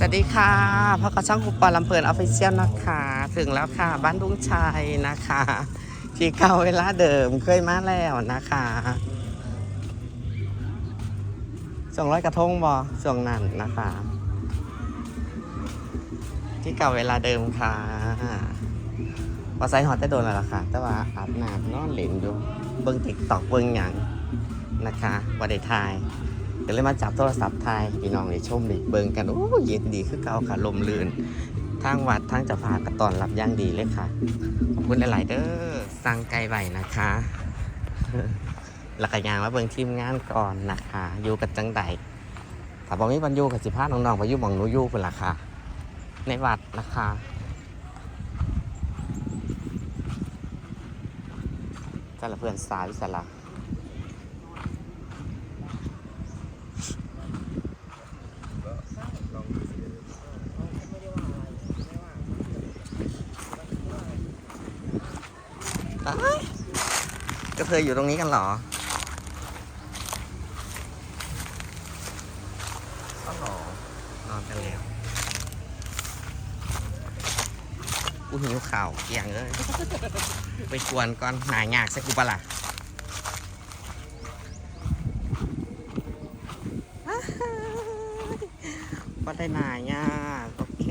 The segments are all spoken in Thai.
สวัสดีค่ะพบกับช่องคุปปอลำเพลินออฟฟิเชียลนะคะ ถึงแล้วค่ะบ้านดุงชัยนะคะที่เก่าเวลาเดิมเคยมาแล้วนะคะส่งร้อยกระทงบอส่งนั่นนะคะ ที่เก่าเวลาเดิมค่ะพอใส่หอดได้โดนแล้วล่ะค่ะ แต่ว่าอาบน้ำนอนเหลนอยู่เบิ้งติ๊กตอกเบิ้งหยังนะคะวันเดทาย ก็เลยมาจับโทรศัพท์ไทยพี่น้องได้ชมได้เบิ่งกัน โอ้เย็นดีคือเก่าค่ะลมลื่นทางวัดทางจะพาก็ตอนรับย่างดีเลยค่ะ ขอบคุณหลาย ๆ เด้อสั่งไก่ไว้นะคะแล้วก็ยางมาเบิ่งทีมงานก่อนนะคะอยู่กันจังใดถ้าบอกมีบรรยูกับสิพาน้องๆไปอยู่มองนูยู่เป็นละค่ะในวัดนะคะแต่ละเพื่อนสาววิสระ ก็เธออยู่ตรงนี้กันเหรอก็หรอนอนกันแล้วกูหิวข่าวเกี่ยงเลย ไปกวนก่อนหนายากสักกูปะล่ะก็ได้หนายากโอเค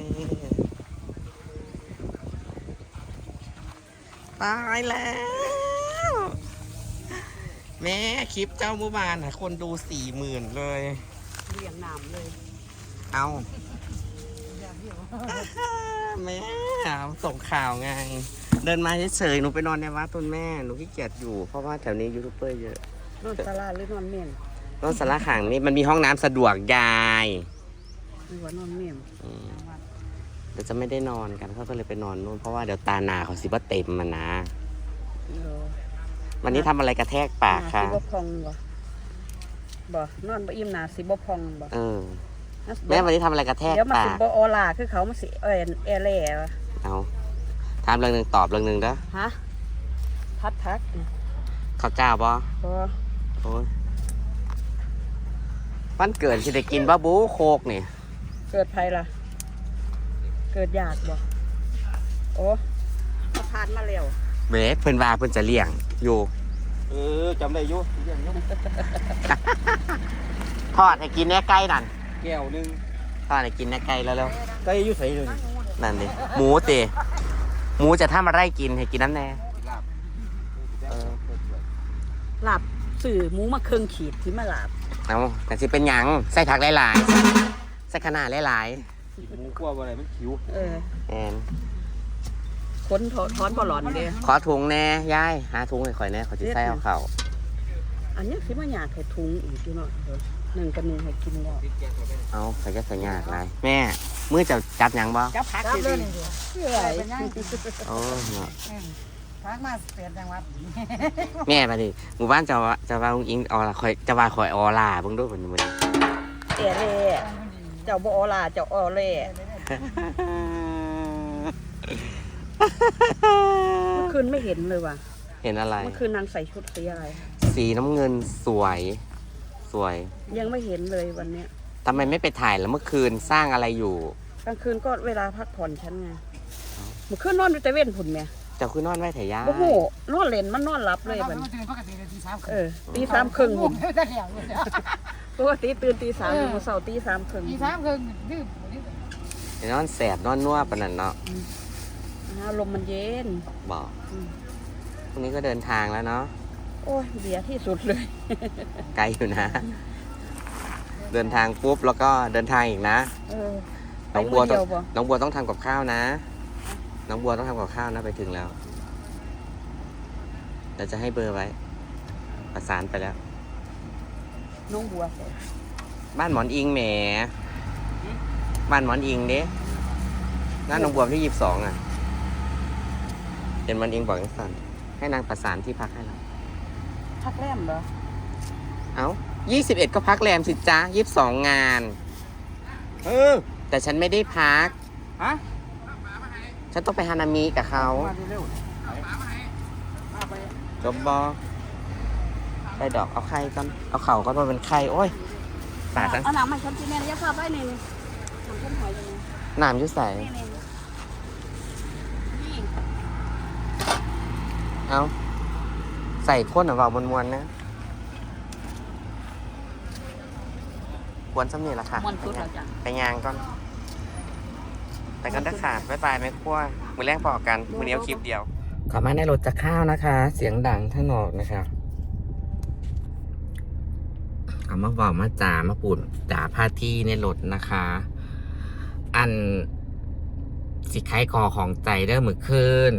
ตายแล้ว แม่คลิปเจ้าเมื่อวานน่ะ คนดูสี่หมื่นเลยเลี้ยงน้ำเลยเอาแม่ส่งข่าวไง เดินมาเฉยๆหนูไปนอนในวัดต้นแม่หนูขี้เกียจอยู่เพราะว่าแถวนี้ยูทูบเบอร์เยอะนอนตลาดหรือนอนเมียนนอนสาระขังนี่มันมีห้องน้ำสะดวกยายหรือว่านอนเมียนอืมเดี๋ยวจะไม่ได้นอนกันเขาก็เลยไปนอนนู่นเพราะว่าเดี๋ยวตาหนาเขาสิว่าเต็มมันนะเออวันนี้ทำอะไรกระแทกปากค่ะหน้สิบ่พองบ่บ่นอนบ่อิ่มหนาสิบ่พองบ่เออน่าสิบ่แม่วันนี้ทำอะไรกระแทกเดี๋ยวมันปาสิกบ่ออลาคือเขามันสิเอ็นเอแล่วะเอาถามเรื่องหนึ่งตอบเรื่องหนึ่งเด้อฮะพัดทักข้าวเจ้าบ่บ่โอ้ยวันเกิดสิได้กินบ้าบูโคกนี่ เกิดภัยล่ะ เกิดยากบ่โอ้เขาผ่านมาแล้วเบ้เพิ่นว่าเพิ่นจะเลี้ยงอยู่เออจำได้อยุเรื่องอยุทอดให้กินแหน่ไก่นั่นแก้วหนึงทอดให้กินแหน่ไก่แล้วเร็วไก่อยุใส่เลยๆนั่นดิหมูเตหมูจะทำอะไรกินให้กินน้ำแน่ลาบเออหลับสื่อหมูมาเครื่องขีดที่มาหลับ เอาแต่สิเป็นหยังใส่ผักหลายๆใส่ขนาดหลาย หมูคั่วบ่อะไรมันขิวเออๆแอนค้นถอนถอนบ่หลอนเด้ขอถุงแน่ยายหาถุงให้ข่อยแน่ขอจะใส่เอาเข่าอันนี้สิมาอยากให้ทุงอีกอยู่เนาะเออหนึ่งกับหนึ่งให้กินแล้วเอาใส่จะใส่ยากไรแม่มือจะจับหยังบ่จับพักดีๆเพื่ออะไรโอ้เนาะพักมาเปลี่ยนจังหวัดแม่มาดิหมู่บ้านจะว่าจะว่าลุงอิงออลาคอยจะว่าคอยออลาเบิ่งดูเพิ่นมื้อนี้เอเล่ เจ้าบ่อลาเจ้าออเล่เมื่อคืนไม่เห็นเลยว่ะ เห็นอะไร เมื่อคืนนางใส่ชุดสีอะไร สีน้ำเงินสวย สวยยังไม่เห็นเลยวันเนี้ยทำไมไม่ไปถ่ายแล้วเมื่อคืนสร้างอะไรอยู่ กลางคืนก็เวลาพักผ่อนฉันไงเมื่อคืนนอนอยู่แต่เว้นผุนแม่เจ้าคือนอนไว้แถย่าโอ้โหนอนเล่นมันนอนหลับเลยบัดนี้ตื่นปกติเลยตีสามเออตีสามครึ่งผหุ่มน จะเหี่ยวเลยปกติตื่นตีสามอยู่มื้อเสาร์ตีสามครึ่งตีสามครึ่งดื้อเดี๋ยวนอนแสบนอนนัวปานนั้นเนาะอ่าลมมันเย็น บอกอืม พรุ่งนี้ก็เดินทางแล้วเนาะโอ้ยเบียร์ที่สุดเลย ไกลอยู่นะ เดินทางปุ๊บแล้วก็เดินทางอีกนะเออน้องบัวไปต้มื้องเดียวบ่ น้องบัวต้องทำกับข้าวนะ น้องบัวต้องทำกับข้าวนะไปถึงแล้วเราจะให้เบอร์ไว้ ประสานไปแล้ว น้องบัวบ้านหมอนอิงแหมบ้านหมอนอิงเด้งานหนองบัวที่ยี่สิบสองอะเห็นหมอนอิงบอกยังสั่นให้นางประสานที่พักให้เราพักแรมเหรอ เอ้ายี่สิบเอ็ดก็พักแรมสิจ้ายี่สิบสองงาน เออ แต่ฉันไม่ได้พัก ฮะฉันต้องไปฮานามิกับเขามาเร็วจบบอ ได้ดอกเอาไข่ก่อนเอาเข่าก็มาเป็นไข่โอ้ยป่าจังเอาหนังมาฉันที่แม่ระยะภาพไว้นี่นี่ทำข้นหอยยังไงน้ำอยุ่ใส่นี่นี่นี่เอาใส่ข้นหรือเปล่ามวนๆนะควรสำเนียงละค่ะมันสุดแล้วจ้ะไปยางก่อนแต่ก็ได้ขาดบ๊ายบายไม่คั่วมือแรกพอกันมือเดียวคลิปเดียวขอมาในรถจะข้าวนะคะ เสียงดังข้างนอกนะคะเอามาบอกมาจ่ามาปุ่นจ่าพาที่ในรถนะคะ อันสิไขคอของใจเด้อมือคืน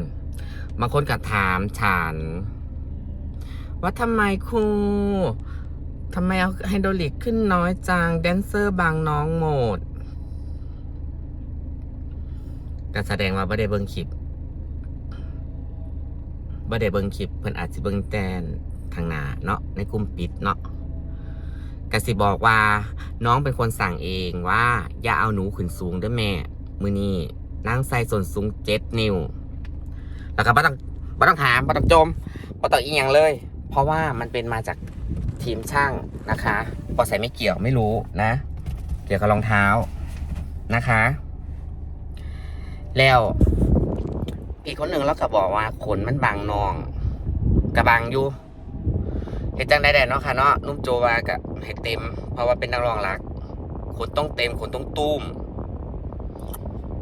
บางคนก็ถามฉัน ว่าทำไมครูทำไมเอาไฮโดรลิกขึ้นน้อยจังแดนเซอร์บางน้องหมดก็แสดงว่าบ่ได้เบิ่งคลิปบ่ได้เบิ่งคลิปเพิ่นอาจสิเบิ่งแต่ทางหน้าเนาะในกลุ่มปิดเนาะ กสิบอกว่าน้องเป็นคนสั่งเองว่า อย่าเอาหนูขึ้นสูงด้อแม่ มือนี้นั่งใส่ส่วนสูงเจ็ดนิ้ว แล้วก็บ่ต้องบ่ต้องถามบ่ต้องจมบ่ต้องอีหยังเลย เพราะว่ามันเป็นมาจากทีมช่างนะคะพอใส่ไม่เกี่ยวไม่รู้นะ เกี่ยวกับรองเท้านะคะ แล้วอีกคนหนึ่งแล้วก็บอกว่าขนมันบางนองกระบางอยู่ เหตุจังได้แดดเนาะค่ะเนาะนุ่มโจวากับให้เต็ม เพราะว่าเป็นนักร้องรักขนต้องเต็มขนต้องตุ้ม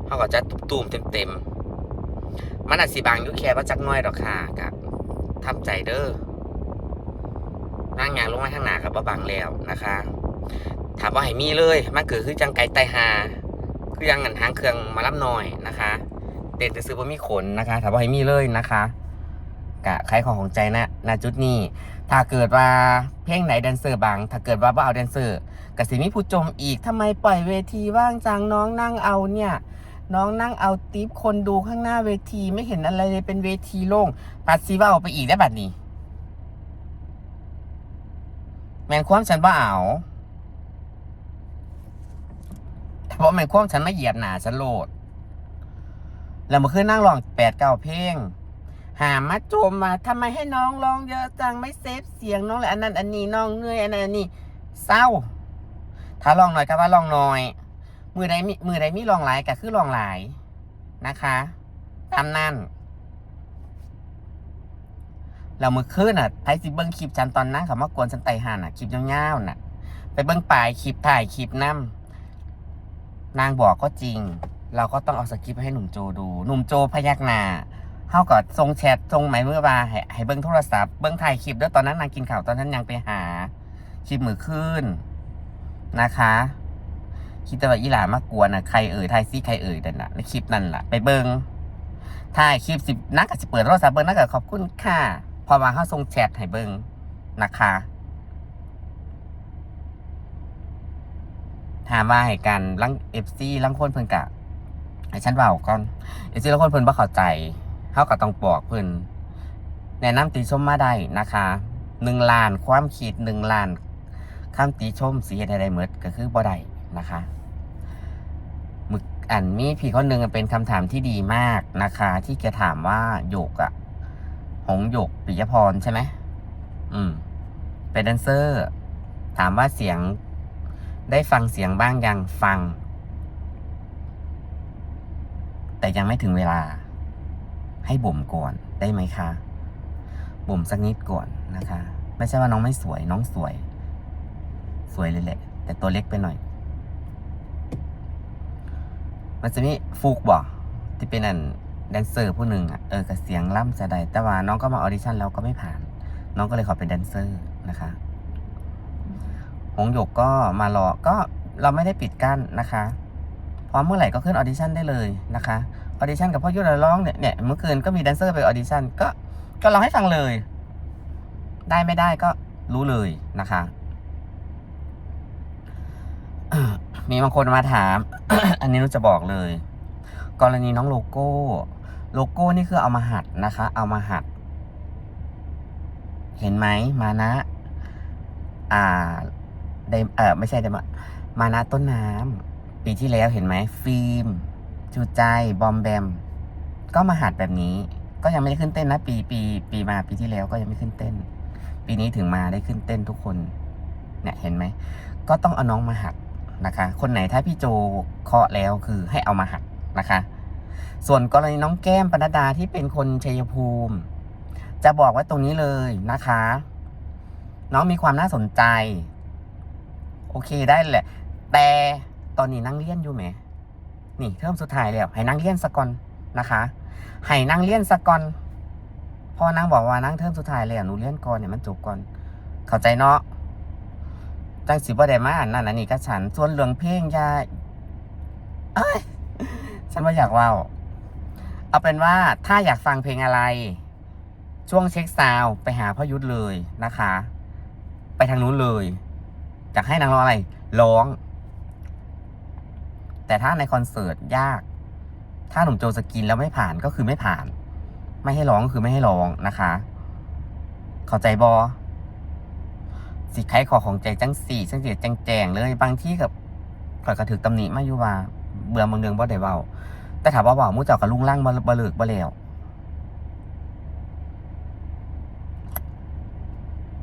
เขาก็จะตุ้มเต็มๆมันอาจสิบางยู่แค่ว่าจักหน้อยดอกค่ะกับทำใจเด้อนั่งยางลงมาข้างหน้ากับว่าบางแล้วนะคะ ถามว่าให้มีเลยมันเกิดคือจังไก่ไตหา คือยังเงินทางเครื่องมารับหน่อยนะคะ เด็ดจะซื้อว่ามีขนนะคะ ถามว่าให้มีเลยนะคะ กะใครของของใจนะณจุดนี้ ถ้าเกิดว่าเพลงไหนแดนเซอร์บาง ถ้าเกิดว่าว่าเอาแดนเซอร์กสิมีผู้จมอีกทำไมปล่อยเวทีว่างจังน้องนั่งเอาเนี่ยน้องนั่งเอาติปคนดูข้างหน้าเวทีไม่เห็นอะไรเลยเป็นเวทีโล่งปัดซีว่าเอาไปอีกได้บัดนี้ แมนความฉันว่าเอาเพราะแมนความฉันไมาเหยียบหนาฉันโลด แล้วมื่อคืนนั่งรองแปดเก้าเพลง หามาโจมมาทำไมให้น้องร้องเยอะจังไม่เซฟเสียงน้องเลยอันนั้นอันนี้น้องเหนื่อยอันนั้นอันนี้เศร้า ถ้าลองหน่อยก็ว่าลองหน่อย มือใดมีมือใดมีลองหลายก็คือลองหลายนะคะตามนั่นเรามือคืนอะไอสิเบิ้งคลิปฉันตอนนั่งเขามากวนฉันไตหันอะคลิปยาวๆน่ะ ไปเบิ้งปลายคลิปถ่ายคลิปนั่นางบอกก็จริง เราก็ต้องเอาสคริปต์ให้หนุ่มโจดู หนุ่มโจพยักหน้า เขาก็ทรงแชททรงไหมเมื่อวาให้ให้เบิ้งโทรศัพท์เบิ้งถ่ายคลิปด้วยตอนนั้นนางกินข่าวตอนนั้นยังไปหาคลิปมือคืนนะคะ คิดแต่ว่าอีหลามากวนอะใครเอ่ยทายซี่ใครเอ่ยนั่นน่ะในคลิปนั่นล่ะ ไปเบิงถ่ายคลิปสิบนักก็สิเปิดโทรศัพท์เบิ้งนักก็ขอบคุณค่ะพอมาเขาส่งแชทให้เบิงนะคะถามว่าให้กันลังเอฟซีลังคนเพิ่นกะให้ฉันเบาก่อนเอฟซีลังคนเพิ่นบ่เข้าใจ เขาก็ต้องบอกเพิ่นแนะนำติชมมาได้นะคะหนึ่งล้านความคิดหนึ่งล้านคำติชมสีใดๆเมดก็คือบ่ได้นะคะมึกอันมีพี่คนหนึ่งเป็นคำถามที่ดีมากนะคะ ที่แกถามว่าหยกอะหงหยกปิยพรใช่ไหมอืม เป็นแดนเซอร์ ถามว่าเสียงได้ฟังเสียงบ้างยังฟัง แต่ยังไม่ถึงเวลา ให้บ่มก่อนได้ไหมคะ บ่มสักนิดก่อนนะคะ ไม่ใช่ว่าน้องไม่สวยน้องสวย สวยเลยแหละ แต่ตัวเล็กไปหน่อย มันจะมีฟูกบอกที่เป็นอันแดนเซอร์ผู้หนึ่งอะเออกับเสียงล่ำจะได้แต่ว่าน้องก็มาออดิชั่นแล้วก็ไม่ผ่าน น้องก็เลยขอเป็นแดนเซอร์นะคะหงหยกก็มารอก็เราไม่ได้ปิดกั้นนะคะ พร้อมเมื่อไหร่ก็ขึ้นออดิชั่นได้เลยนะคะ ออดิชั่นกับพ่อยุทธร้องเนี่ยเนี่ยเมื่อคืนก็มีแดนเซอร์ไปออดิชั่นก็ก็ร้องให้ฟังเลย ได้ไม่ได้ก็รู้เลยนะคะมีบางคนมาถาม อันนี้นุจะบอกเลย กรณีน้องโลโก้ โลโก้นี่คือเอามาหัดนะคะ เอามาหัด เห็นไหมมานะ อ่าไดเออไม่ใช่ไดมามานะต้นน้ำปีที่แล้วเห็นไหมฟิล์ม จูใจบอมแบม ก็มาหัดแบบนี้ ก็ยังไม่ได้ขึ้นเต้นนะปีปีปีมาปีที่แล้วก็ยังไม่ขึ้นเต้น ปีนี้ถึงมาได้ขึ้นเต้นทุกคน เนี่ยเห็นไหม ก็ต้องเอาน้องมาหัดนะคะ คนไหนถ้าพี่โจเคาะแล้วคือให้เอามาหักนะคะ ส่วนกรณีน้องแก้มปนัดดาที่เป็นคนชัยภูมิ จะบอกไว้ตรงนี้เลยนะคะ น้องมีความน่าสนใจ โอเคได้แหละ แต่ตอนนี้นั่งเรียนอยู่ไหม นี่เทอมสุดท้ายแล้วให้นั่งเรียนสะก่อนนะคะให้นั่งเรียนสะก่อนพอนางบอกว่านั่งเทอมสุดท้ายแล้วหนูเรียนก่อนเนี่ยมันจบก่อน เข้าใจเนาะจังสิบ่ได้มาอันนั่นอันนี้ก็ฉันส่วนเรื่องเพลงยาเอ้ยฉันว่าอยากเว่าเอาเป็นว่าถ้าอยากฟังเพลงอะไร ช่วงเช็คซาวไปหาพ่อยุทธเลยนะคะ ไปทางนู้นเลยอยากให้นางร้องอะไรร้อง แต่ถ้าในคอนเสิร์ตยาก ถ้าหนุ่มโจสกินแล้วไม่ผ่านก็คือไม่ผ่าน ไม่ให้ร้องก็คือไม่ให้ร้องนะคะ เข้าใจบอสิไขขอของใจจังสี่จังเสี่จังแจงเลยบางที่กับข่อยกระถึกตำหนิมาอยู่ว่าเบื่อเมืองเดืองบ่ได้เบาแต่ถามว่าเบามู่เจ้ากับลุงล่างบ่บ่เลิกบ่แล้ว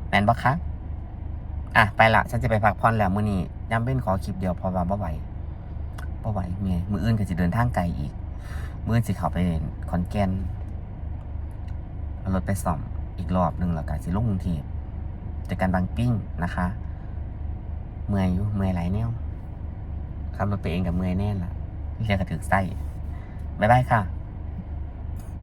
แมนบ่คะอะไปละฉันจะไปพักผ่อนแล้วมื้อนี้ย้ำเป็นขอคลิปเดียวพอว่าบ่ไหว บ่ไหวเมียมืออื่นก็จะเดินทางไกลอีก มืออื่นสิเข้าไปขอนแก่นเอารถไปส่อมอีกรอบหนึ่งแล้วก็สิลงกรุงเทพจากการบางปิ้งนะคะ เมื่อยอยู่เมื่อยหลายแนวขับรถไปเองกับเมื่อยแน่นละเรียกกระถึกไส้บ๊ายบายค่ะ